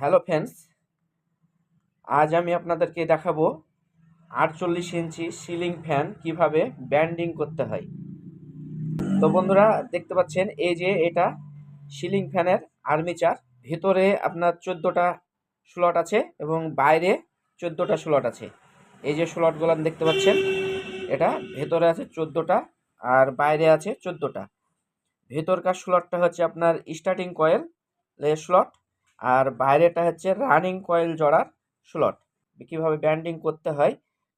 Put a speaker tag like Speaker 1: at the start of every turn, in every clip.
Speaker 1: Hello friends, আজ আমি আপনাদেরকে দেখাবো আটচল্লিশ ইঞ্চি সিলিং ফ্যান কীভাবে ব্যান্ডিং করতে হয়। তো বন্ধুরা, দেখতে পাচ্ছেন, এই যে এটা সিলিং ফ্যানের আর্মিচার। ভেতরে আপনার চোদ্দোটা স্লট আছে এবং বাইরে চোদ্দোটা স্লট আছে। এই যে স্লটগুলো দেখতে পাচ্ছেন, এটা ভেতরে আছে চোদ্দোটা আর বাইরে আছে চোদ্দোটা। ভেতরকার স্লটটা হচ্ছে আপনার স্টার্টিং কয়েল স্লট আর বাইরেটা হচ্ছে রানিং কয়েল জড়ার স্লট কীভাবে ব্যান্ডিং করতে হয়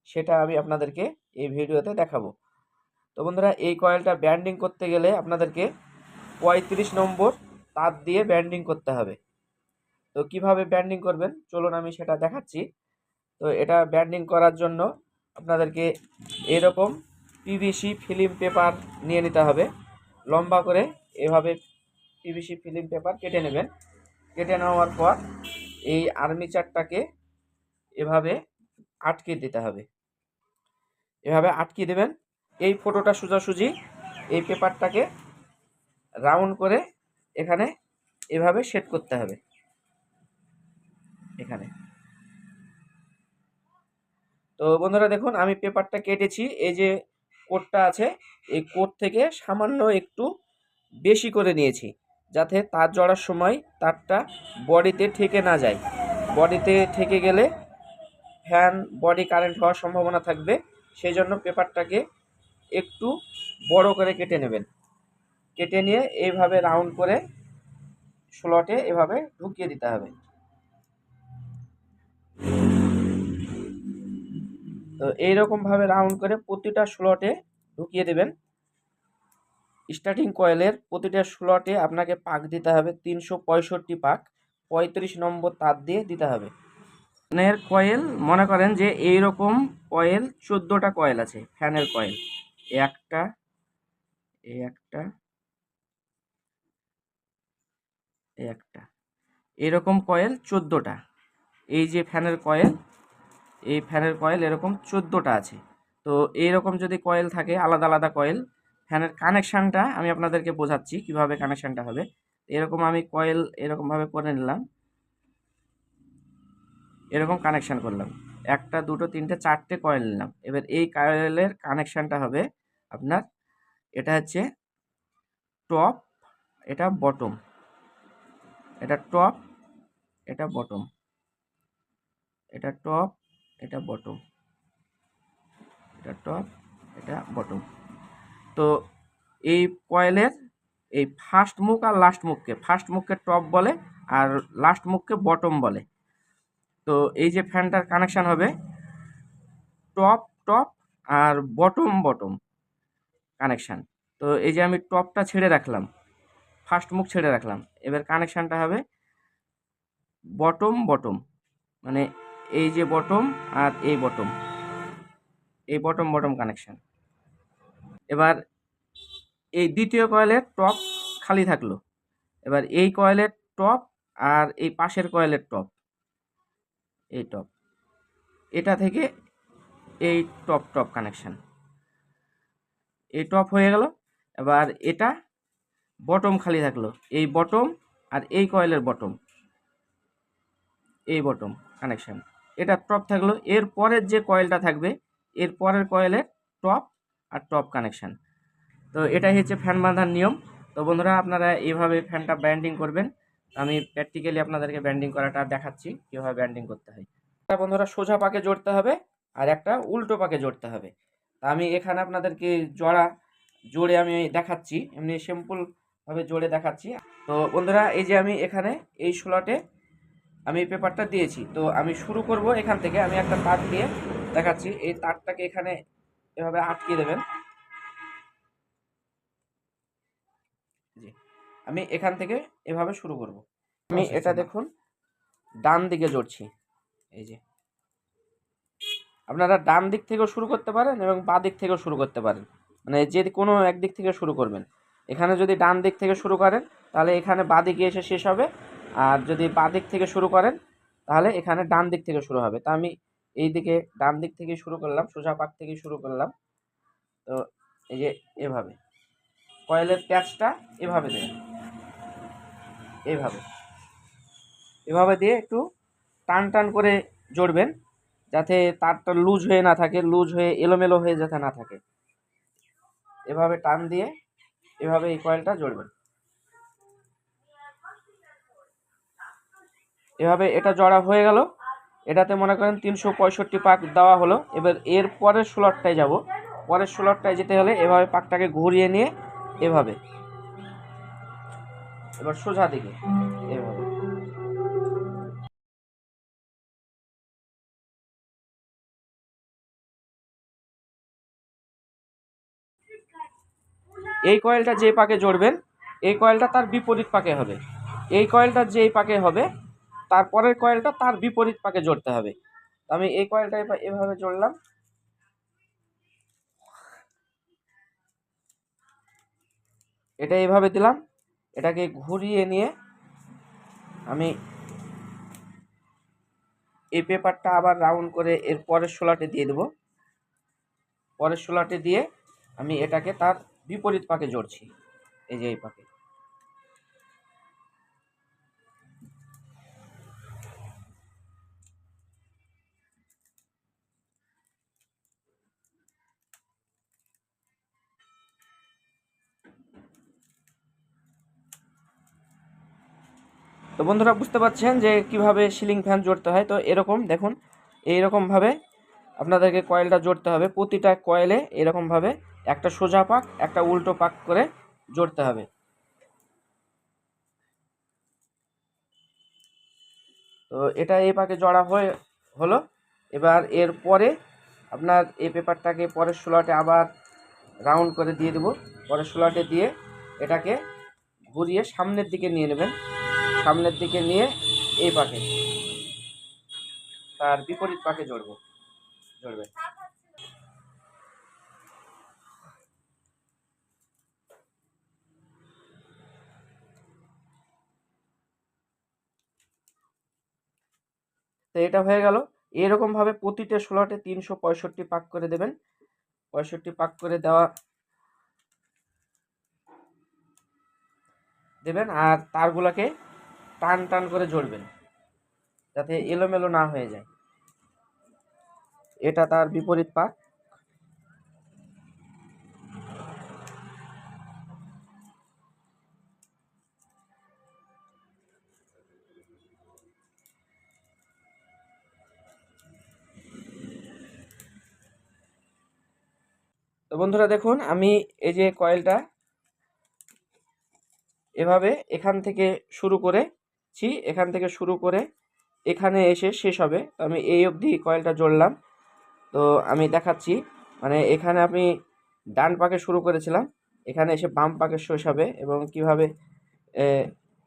Speaker 1: সেটা আমি আপনাদেরকে এই ভিডিওতে দেখাবো। তো বন্ধুরা, এই কয়েলটা ব্যান্ডিং করতে গেলে আপনাদেরকে পঁয়ত্রিশ নম্বর তার দিয়ে ব্যান্ডিং করতে হবে। তো কীভাবে ব্যান্ডিং করবেন? চলুন আমি সেটা দেখাচ্ছি। তো এটা ব্যান্ডিং করার জন্য আপনাদেরকে এরকম পিভিসি ফিল্ম পেপার নিয়ে নিতে হবে। লম্বা করে এভাবে পিভিসি ফিল্ম পেপার কেটে নেবেন। কেটে নেওয়ার পর এই আর্মিচারটাকে এভাবে আটকে দিতে হবে। এভাবে আটকে দেবেন। এই ফটোটা সোজাসুজি এই পেপারটাকে রাউন্ড করে এখানে এভাবে সেট করতে হবে। এখানে। তো বন্ধুরা দেখুন, আমি পেপারটা কেটেছি। এই যে কোটটা আছে, এই কোট থেকে সামান্য একটু বেশি করে নিয়েছি। যাতে তার জড়ার সময় তারটা বডিতে ঠেকে না যায়। বডিতে ঠেকে গেলে ফ্যান, বডি কারেন্ট হওয়ার সম্ভাবনা থাকবে। সেই জন্য পেপারটাকে একটু বড় করে কেটে নেবেন। কেটে নিয়ে এইভাবে রাউন্ড করে স্লটে এভাবে ঢুকিয়ে দিতে হবে। তো এইরকমভাবে রাউন্ড করে প্রতিটা স্লটে ঢুকিয়ে দেবেন। স্টার্টিং কয়েলের প্রতিটা স্লটে আপনাকে পাক দিতে হবে তিনশো পঁয়ষট্টি পাক, পঁয়ত্রিশ নম্বর তার দিয়ে দিতে হবে। ফ্যানের কয়েল, মনে করেন যে এই রকম কয়েল, চোদ্দোটা কয়েল আছে, ফ্যানের কয়েল। একটা একটা একটা। এরকম কয়েল চোদ্দোটা। এই যে ফ্যানের কয়েল, এই ফ্যানের কয়েল এরকম চোদ্দোটা আছে। তো এইরকম যদি কয়েল থাকে, আলাদা আলাদা কয়েল ফ্যানের কানেকশানটা আমি আপনাদেরকে বোঝাচ্ছি কীভাবে কানেকশানটা হবে। এরকম আমি কয়েল এরকমভাবে করে নিলাম। এরকম কানেকশান করলাম। একটা, দুটো, তিনটে, চারটে কয়েল নিলাম। এবার এই কয়েলের কানেকশানটা হবে আপনার, এটা হচ্ছে টপ, এটা বটম। এটা টপ, এটা বটম। এটা টপ, এটা বটম। এটা টপ, এটা বটম। তো এই কয়েলের এই ফার্স্ট মুখ আর লাস্ট মুখকে ফার্স্ট মুখকে টপ বলে আর লাস্ট মুখকে বটম বলে। তো এই যে ফ্যানটার কানেকশান হবে টপ টপ আর বটম বটম কানেকশান তো এই যে আমি টপটা ছেড়ে রাখলাম ফার্স্ট মুখ ছেড়ে রাখলাম, এবার কানেকশানটা হবে বটম বটম মানে এই যে বটম আর এই বটম এই বটম বটম কানেকশান এবার এই দ্বিতীয় কয়েলের টপ খালি থাকল। এবার এই কয়েলের টপ আর এই পাশের কয়েলের টপ এই টপ এটা থেকে এই টপ টপ কানেকশান এই টপ হয়ে গেল। এবার এটা বটম খালি থাকল। এই বটম আর এই কয়েলের বটম এই বটম কানেকশান এটা টপ থাকল। এর পরের যে কয়েলটা থাকবে এর পরের কয়েলের টপ আর টপ কানেকশান তো এটাই হচ্ছে ফ্যান বাঁধার নিয়ম। তো বন্ধুরা, আপনারা এইভাবে ফ্যানটা ব্যান্ডিং করবেন। আমি প্র্যাকটিক্যালি আপনাদেরকে ব্যান্ডিং করাটা দেখাচ্ছি, কীভাবে ব্যান্ডিং করতে হয়। বন্ধুরা সোজা পাকে জড়তে হবে, আর একটা উল্টো পাকে জড়তে হবে। তা আমি এখানে আপনাদেরকে জড়া জোরে আমি দেখাচ্ছি, এমনি সিম্পলভাবে জোরে দেখাচ্ছি। তো বন্ধুরা, এই যে আমি এখানে এই স্লটে আমি পেপারটা দিয়েছি। তো আমি শুরু করব এখান থেকে, আমি একটা তার দিয়ে দেখাচ্ছি। এই তারটাকে এখানে এভাবে আটকে দেবেন। জি আমি এখান থেকে এভাবে শুরু করব। আমি এটা দেখুন ডান দিকে জড়ছি। এই যে। আপনারা ডান দিক থেকেও শুরু করতে পারেন এবং বাঁ দিক থেকেও শুরু করতে পারেন। মানে যে কোনো একদিক থেকে শুরু করবেন। এখানে যদি ডান দিক থেকে শুরু করেন তাহলে এখানে বাঁ দিকে এসে শেষ হবে। আর যদি বাঁ দিক থেকে শুরু করেন তাহলে এখানে ডান দিক থেকে শুরু হবে। তা আমি এই দিকে ডান দিক থেকে শুরু করলাম, সোজা পাক থেকে শুরু করলাম। তো এই যে এভাবে। কয়েলের প্যাচটা এভাবে দেবেন এভাবে। এভাবে দিয়ে একটু টান টান করে জড়বেন, যাতে তারটা লুজ হয়ে না থাকে, লুজ হয়ে, এলোমেলো হয়ে যাতে না থাকে। এভাবে টান দিয়ে এভাবে এই কয়েলটা জড়বেন। এভাবে এটা জড়া হয়ে গেল। এটাতে মনে করেন তিনশো পঁয়ষট্টি পাক দেওয়া হলো। এবার এর পরের স্লটটায় যাব। পরের স্লটটায় যেতে হলে এভাবে পাকটাকে ঘুরিয়ে নিয়ে এভাবে। এবার সোজা দিকে, এভাবে। এই কয়েলটা যে পাকে জড়বেন, এই কয়েলটা তার বিপরীত পাকে হবে। এই কয়েলটা যেই পাকে হবে তারপরের কয়েলটা তার বিপরীত পাকে জড়তে হবে। আমি এই কয়েলটা এভা- এভাবে জড়লাম। এটা এভাবে দিলাম। এটাকে ঘুরিয়ে নিয়ে আমি এই পেপারটা আবার রাউন্ড করে এর পরের শোলাটে দিয়ে দেবো। পরের শোলাটে দিয়ে আমি এটাকে তার বিপরীত পাকে জড়ছি। এই যে এই পাকে। তো বন্ধুরা বুঝতে পারছেন যে কীভাবে সিলিং ফ্যান জড়তে হয়, তো এরকম দেখুন, এইরকমভাবে আপনাদেরকে কয়েলটা জড়তে হবে, প্রতিটা কয়েলে এরকমভাবে একটা সোজা পাক, একটা উল্টো পাক করে জড়তে হবে। তো এটা এই পাকে জড়া হয়ে, হলো, এবার এর পরে আপনার এই পেপারটাকে পরের স্লটে আবার রাউন্ড করে দিয়ে দেবো। পরের স্লটে দিয়ে এটাকে ঘুরিয়ে সামনের দিকে নিয়ে নেবেন। সামনের দিকে নিয়ে এই পাকে তার বিপরীত পাকে জড়বো। জড়বে। তো এটা হয়ে গেল। এরকমভাবে প্রতিটা স্লটে তিনশো পঁয়ষট্টি পাক করে দেবেন। পঁয়ষট্টি পাক করে দেওয়া দেবেন। আর তারগুলোকে টান টান করে জড়বেন যাতে এলোমেলো না হয়ে যায়। এটা তার বিপরীত পাক। তো বন্ধুরা দেখুন, আমি এই যে কয়েলটা এভাবে এখান থেকে শুরু করেছি এখান থেকে শুরু করে এখানে এসে শেষ হবে। তো আমি এই অবধি কয়েলটা জড়লাম। তো আমি দেখাচ্ছি মানে এখানে আমি ডান পাকে শুরু করেছিলাম। এখানে এসে বাম পাকে শেষ হবে এবং কীভাবে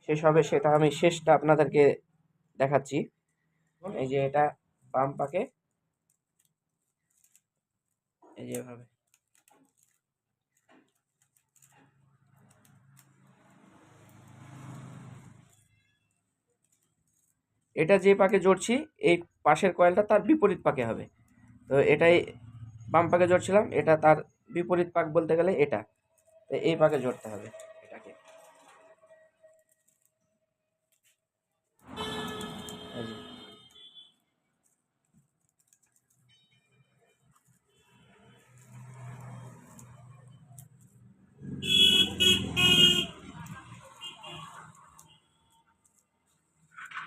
Speaker 1: শেষ হবে সেটা আমি শেষটা আপনাদেরকে দেখাচ্ছি। এই যে এটা বাম পাকে। এই যে এটা যে পাকে জড়ছি, এই পাশের কয়েলটা তার বিপরীত পাকে হবে। তো এটাই বাম পাকে জড়ছিলাম, এটা তার বিপরীত পাক বলতে গেলে এটা। তো এই পাকে জড়তে হবে এটাকে।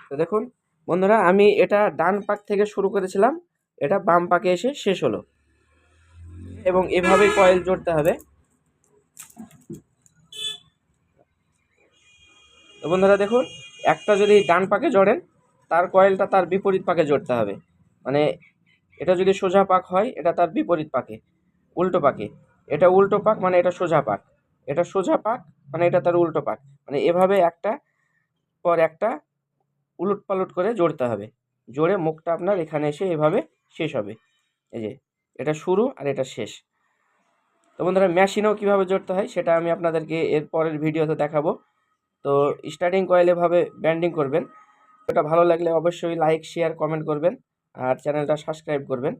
Speaker 1: তো দেখুন বন্ধুরা, আমি এটা ডান পাক থেকে শুরু করেছিলাম। এটা বাম পাকে এসে শেষ হলো। এবং এভাবেই কয়েল জড়তে হবে। তো বন্ধুরা, দেখুন, একটা যদি ডান পাকে জড়েন, তার কয়েলটা তার বিপরীত পাকে জড়তে হবে। মানে এটা যদি সোজা পাক হয়, এটা তার বিপরীত পাকে, উল্টো পাকে। এটা উল্টো পাক মানে এটা সোজা পাক। এটা সোজা পাক মানে এটা তার উল্টো পাক। মানে এভাবে একটা পর একটা উলট পালট করে জড়তে হবে। জোরে মুখটা আপনার এখানে এসে এভাবে শেষ হবে। এই যে, এটা শুরু আর এটা শেষ। তো বন্ধুরা মেশিনেও কীভাবে জড়তে হয় সেটা আমি আপনাদেরকে এর পরের ভিডিওতে দেখাবো। তো স্টার্টিং কয়েল এভাবে ব্যান্ডিং করবেন। এটা ভালো লাগলে অবশ্যই লাইক শেয়ার কমেন্ট করবেন। আর চ্যানেলটা সাবস্ক্রাইব করবেন।